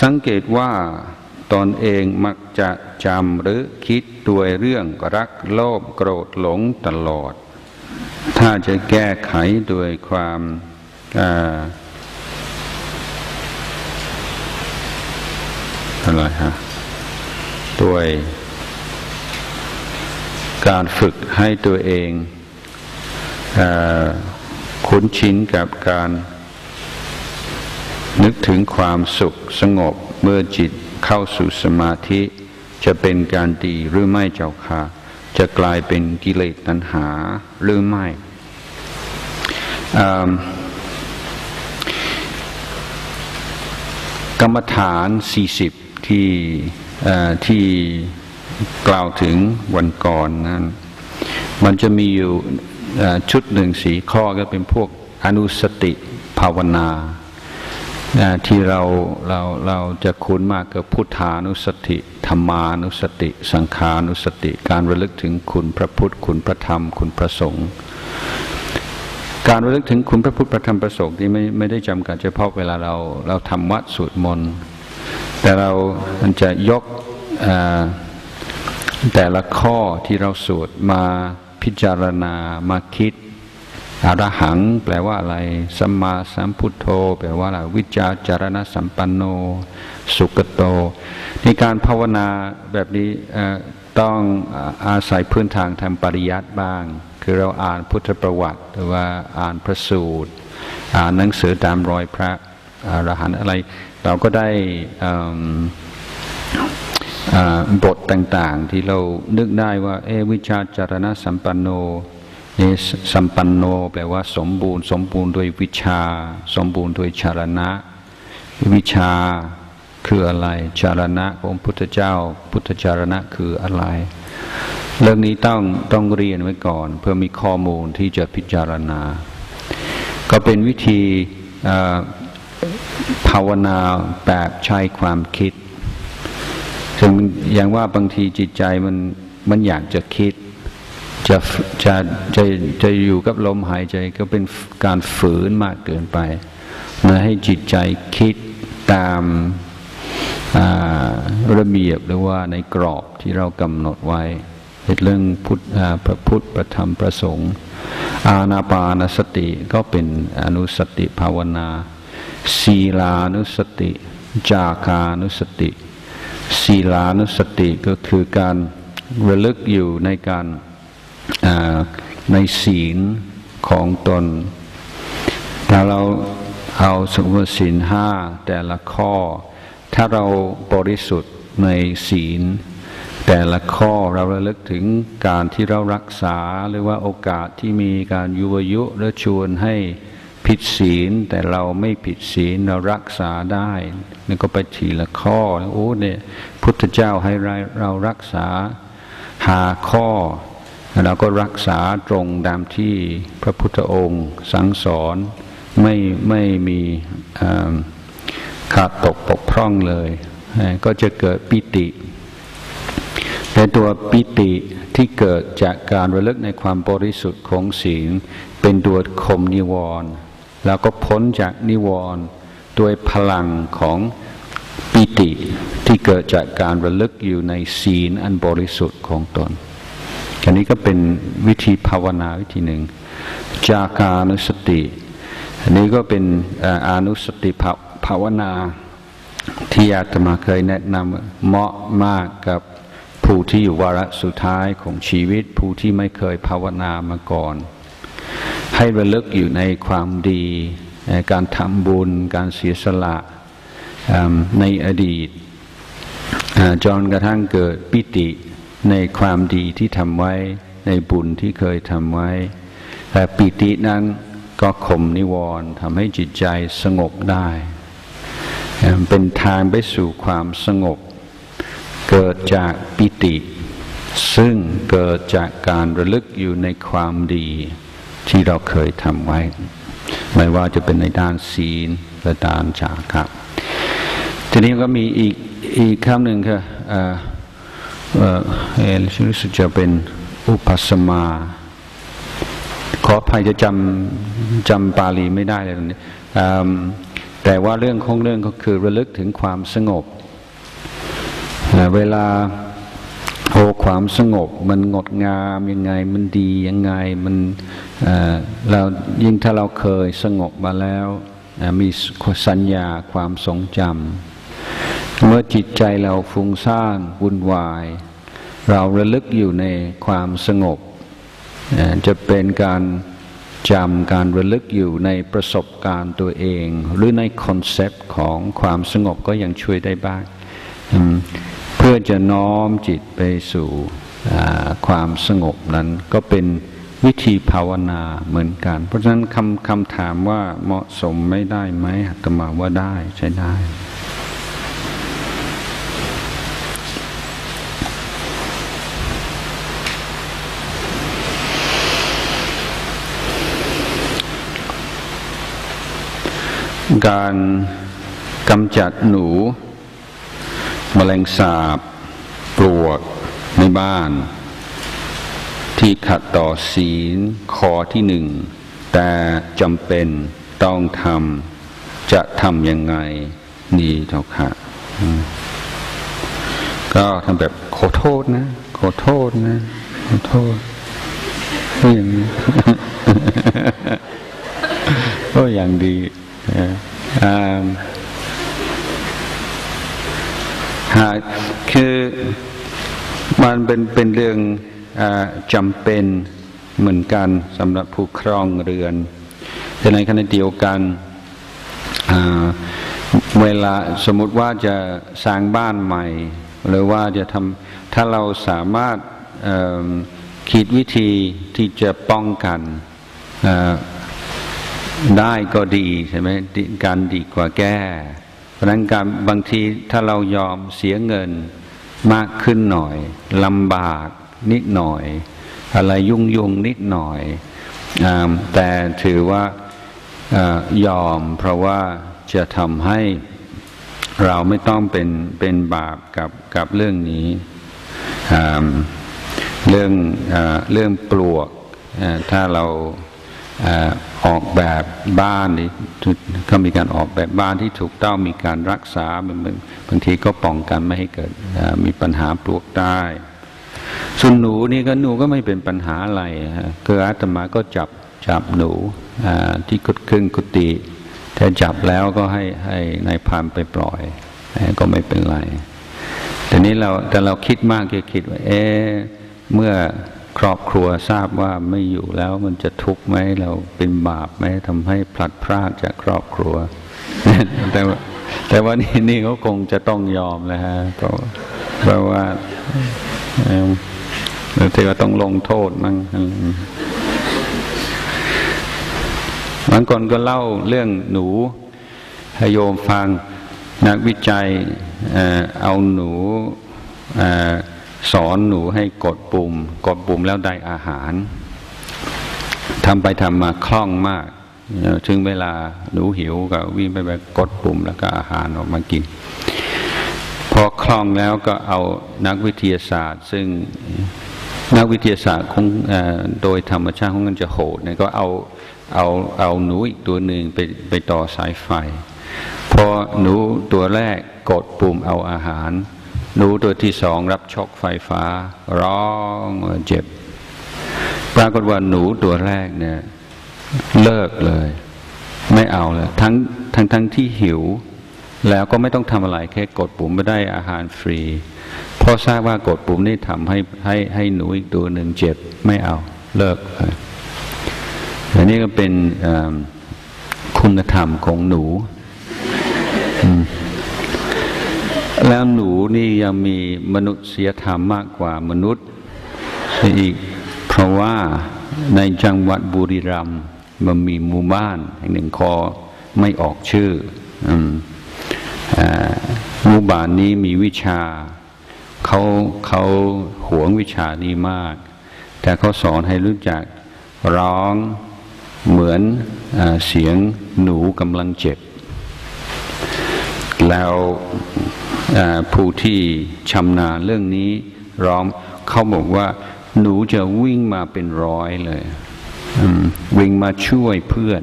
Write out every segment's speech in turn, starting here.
สังเกตว่าตนเองมักจะจำหรือคิดด้วยเรื่องรักโลภโกรธหลงตลอด ถ้าจะแก้ไขด้วยความอะไรฮะด้วยการฝึกให้ตัวเองอคุ้นชินกับการ ถึงความสุขสงบเมื่อจิตเข้าสู่สมาธิ จะเป็นการดีหรือไม่เจ้าค่ะ จะกลายเป็นกิเลสตัณหาหรือไม่กรรมฐาน 40 ที่ที่กล่าวถึงวันก่อนนั้น มันจะมีอยู่ชุดหนึ่งสีข้อก็เป็นพวกอนุสติภาวนา ที่เราเราเราจะคุ้นมากกับพุทธานุสติธรรมานุสติ สังขานุสติ การระลึกถึงคุณพระพุทธคุณพระธรรม คุณพระสงฆ์การระลึกถึงคุณพระพุทธพระธรรมพระสงฆ์ที่ไม่ไม่ได้จำกัดเฉพาะเวลาเราเราทำวัดสวดมนต์แต่เราอันจะยกแต่ละข้อที่เราสวดมาพิจารณามาคิด อรหัง แปลว่าอะไรสัมมาสัมพุทโธ แปลว่าอะไรวิจาจารณสัมปันโน สุกโต ในการภาวนาแบบนี้ต้องอาศัยพื้นทางทางปริยัติบ้าง คือเราอ่านพุทธประวัติหรือว่าอ่านพระสูตร อ่านหนังสือตามรอยพระอรหันต์อะไร เราก็ได้บทต่างๆ ที่เรานึกได้ว่า เอวิชาจารณสัมปันโน นี่สัมปันโนแปลว่าสมบูรณ์ สมบูรณ์ด้วยวิชา สมบูรณ์ด้วยชารณะ วิชาคืออะไรชารณะของพุทธเจ้า พุทธจารณะคืออะไร เรื่องนี้ต้องต้องเรียนไว้ก่อน เพื่อมีข้อมูลที่จะพิจารณา ก็เป็นวิธีภาวนาแบบใช้ความคิดถึงอย่างว่าบางทีจิตใจมันมันอยากจะคิด จะจะจะจะอยู่กับลมหายใจก็เป็นการฝืนมากเกินไปนะให้จิตใจคิดตามระเบียบหรือว่าในกรอบที่เรากำหนดไว้เป็นเรื่องพุทธพระพุทธประธรรมประสงค์ อาณาปานสติก็เป็นอนุสติภาวนา ศีลานุสติ จาคานุสติ ศีลานุสติก็คือการระลึกอยู่ในการ ในศีลของตน ถ้าเราเอาสมมติศีลห้าแต่ละข้อ ถ้าเราบริสุทธิ์ในศีล แต่ละข้อเราระลึกถึงการที่เรารักษาหรือว่าโอกาสที่มีการยุวยุและชวนให้ผิดศีลแต่เราไม่ผิดศีลเรารักษาได้นี่ก็ไปทีละข้อโอ้เนี่ยพุทธเจ้าให้เรารักษาหาข้อ เราก็รักษาตรงตามที่พระพุทธองค์ สั่งสอนไม่ไม่มีขาดตกปกพร่องเลย ก็จะเกิดปิติ แต่ตัวปิติที่เกิดจากการระลึกในความบริสุทธิ์ของศีลเป็นตัวคมนิวรณ์แล้วก็พ้นจากนิวรณ์ด้วยพลังของปิติที่เกิดจากการระลึกอยู่ในศีลอันบริสุทธิ์ของตน อันนี้ก็เป็นวิธีภาวนาวิธีหนึ่ง จากานุสติ อันนี้ก็เป็นอานุสติภาวนาที่อาตมาเคยแนะนำเหมาะมากกับผู้ที่อยู่วาระสุดท้ายของชีวิต ผู้ที่ไม่เคยภาวนามาก่อน ให้ระลึกอยู่ในความดี การทำบุญ การเสียสละในอดีตจนกระทั่งเกิดปิติ ในความดีที่ทำไว้ ในบุญที่เคยทำไว้ แต่ปิตินั้นก็ข่มนิวรณ์ทำให้จิตใจสงบได้ เป็นทางไปสู่ความสงบ เกิดจากปิติ ซึ่งเกิดจากการระลึกอยู่ในความดีที่เราเคยทำไว้ ไม่ว่าจะเป็นในด้านศีลและด้านจาครับทีนี้ก็มีอีกอีกคำหนึ่งคือ เออรู้สึกจะเป็นอุปสมา ขออภัยจะจำจำปาลีไม่ได้เลยตอนนี้แต่ว่าเรื่องของเรื่องก็คือระลึกถึงความสงบ เวลาโอความสงบ มันงดงามยังไงมันดียังไงมันเรายิ่งถ้าเราเคยสงบมาแล้วมีสัญญาความทรงจำ เมื่อจิตใจเราฟุ้งซ่านวุ่นวาย เราระลึกอยู่ในความสงบ จะเป็นการจำการระลึกอยู่ในประสบการณ์ตัวเอง หรือในคอนเซปต์ของความสงบก็ยังช่วยได้บ้าง เพื่อจะน้อมจิตไปสู่ความสงบนั้นก็เป็นวิธีภาวนาเหมือนกัน เพราะฉะนั้นคำคำถามว่าเหมาะสมไม่ได้ไหมตมาว่าได้ใช้ได้ การกำจัดหนูมแมลงสาบ ปลวกในบ้าน ที่ขัดต่อศีลขอที่หนึ่ง แต่จำเป็นต้องทำจะทำยังไงนี่เจ้าค่ะก็ทำแบบขอโทษนะ ขอโทษนะ ขอโทษก็อย่างนี้ก็อย่างดี หากคือมันเป็นเป็นเรื่องจำเป็นเหมือนกันสำหรับผู้ครองเรือน แต่ในขณะเดียวกันเวลาสมมติว่าจะสร้างบ้านใหม่ หรือว่าจะทำถ้าเราสามารถคิดวิธีที่จะป้องกัน ได้ก็ดีใช่ไหมการดีกว่าแก้ เพราะนั้นการบางทีถ้าเรายอมเสียเงินมากขึ้นหน่อยลำบากนิดหน่อย อะไรยุ่งยุ่งนิดหน่อยแต่ถือว่ายอมเพราะว่าจะทำให้เราไม่ต้องเป็นเป็นบาปกับกับเรื่องนี้เรื่องเรื่องปลวกถ้าเรา ออกแบบบ้านนี่เขามีการออกแบบบ้านที่ถูกต้องมีการรักษาบางทีก็ป้องกันไม่ให้เกิดมีปัญหาปลวกได้ส่วนหนูนี่ก็หนูก็ไม่เป็นปัญหาอะไรฮะคืออาตมาก็จับจับหนูที่กุดครึ่งกุฏิแต่จับแล้วก็ให้ให้นายพานไปปล่อยก็ไม่เป็นไรแต่นี้เราแต่เราคิดมากคิดว่าเอ๊เมื่อ ครอบครัวทราบว่าไม่อยู่แล้วมันจะทุกข์ไหมเราเป็นบาปไหมทำให้พลัดพรากจากครอบครัว แต่ว่าแต่ว่านี่นี่เขาคงจะต้องยอมแล้วฮะเพราะว่าหรือที่ว่าต้องลงโทษมั้งบางคนก็เล่าเรื่องหนูให้โยมฟังนักวิจัยเอาหนู สอนหนูให้กดปุ่ม กดปุ่มแล้วได้อาหารทำไปทำมาคล่องมากถึงเวลาหนูหิวก็วิ่งไปแบบกดปุ่มแล้วก็อาหารออกมากิน พอคล่องแล้วก็เอานักวิทยาศาสตร์ ซึ่งนักวิทยาศาสตร์คงโดยธรรมชาติของมันจะโหดเนี่ยก็เอาเอาเอาหนูอีกตัวหนึ่งไปไปต่อสายไฟพอหนูตัวแรกกดปุ่มเอาอาหาร หนูตัวที่สองรับช็อคไฟฟ้า ร้องเจ็บ ปรากฏว่าหนูตัวแรกเนี่ย เลิกเลย ไม่เอาเลยทั้งทั้งทั้งที่หิว แล้วก็ไม่ต้องทำอะไรแค่กดปุ่มไม่ได้อาหารฟรีเพราะทราบว่ากดปุ่มนี่ทำให้ให้ให้หนูอีกตัวหนึ่งเจ็บไม่เอาเลิกอันนี้ก็เป็นคุณธรรมของหนู แล้วหนูนี่ยังมีมนุษยธรรมมากกว่ามนุษย์อีก เพราะว่าในจังหวัดบุรีรัมย์มันมีหมู่บ้านแห่งหนึ่งคอไม่ออกชื่ออืมหมู่บ้านนี้มีวิชาเขาเขาหวงวิชานี้มาก แต่เขาสอนให้รู้จักร้องเหมือนอเสียงหนูกำลังเจ็บ แล้ว ผู้ที่ชำนาญเรื่องนี้ร้องเขาบอกว่า หนูจะวิ่งมาเป็นร้อยเลยวิ่งมาช่วยเพื่อน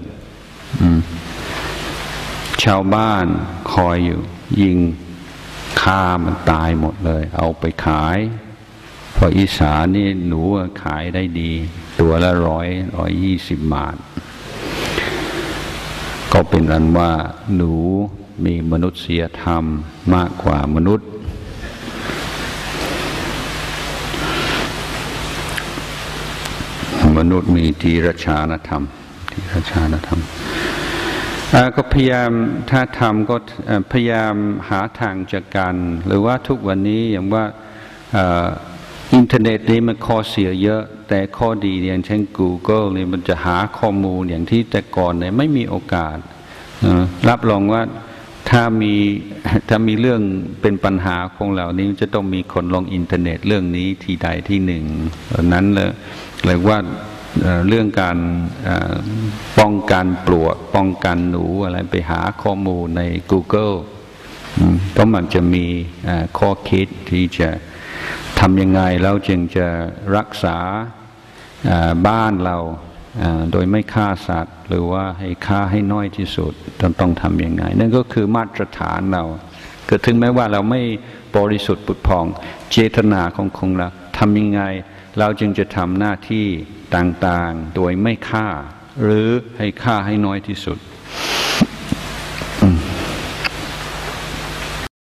ชาวบ้านคอยอยู่ ยิงฆ่ามันตายหมดเลย เอาไปขายเพราะอีสานนี่หนูขายได้ดี ตัวละร้อยร้อยยี่สิบบาท ก็เป็นอันว่าหนู มีมนุษยธรรมมากกว่ามนุษย์ มนุษย์มีทีรชานธรรมทีรชานธรรมก็พยายามถ้าทำก็พยายามหาทางจัดการหรือว่าทุกวันนี้อย่างว่าอินเทอร์เน็ตนี้มันข้อเสียเยอะ แต่ข้อดีอย่างเช่น Google นี่มันจะหาข้อมูลอย่างที่แต่ก่อนเนี่ยไม่มีโอกาส รับรองว่า ถ้ามีถ้ามีเรื่องเป็นปัญหาของเรานี้จะต้องมีคนลงอินเทอร์เน็ตเรื่องนี้ที่ใดที่หนึ่งนั้นเลยเลยว่าเรื่องการป้องกันปลวกป้องกันหนูอะไรไปหาข้อมูลใน Google ก็มันจะมีข้อคิดที่จะทำยังไงแล้วจึงจะรักษาบ้านเรา โดยไม่ฆ่าสัตว์ หรือว่าให้ฆ่าให้น้อยที่สุดต้องต้องทำยังไง นั่นก็คือมาตรฐานเราเกิดถึงแม้ว่าเราไม่บริสุทธิ์ปุดพองเจตนาของคงเราทำยังไง เราจึงจะทำหน้าที่ต่างๆ โดยไม่ฆ่า หรือให้ฆ่าให้น้อยที่สุด